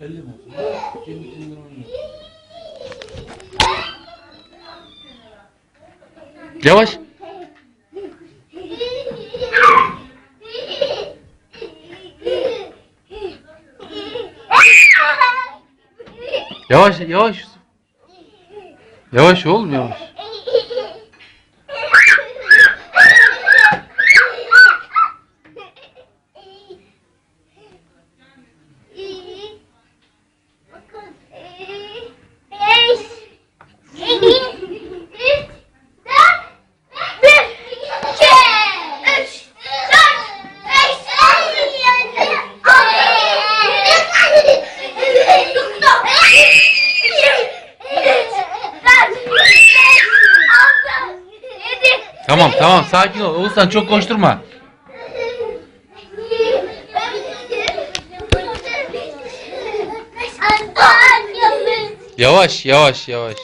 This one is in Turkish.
Kendi kendine oynuyor. Yavaş. Yavaş yavaş. Yusuf. Yavaş oğlum yavaş. Tamam tamam sakin ol. Oğuzhan çok koşturma. Yavaş yavaş yavaş.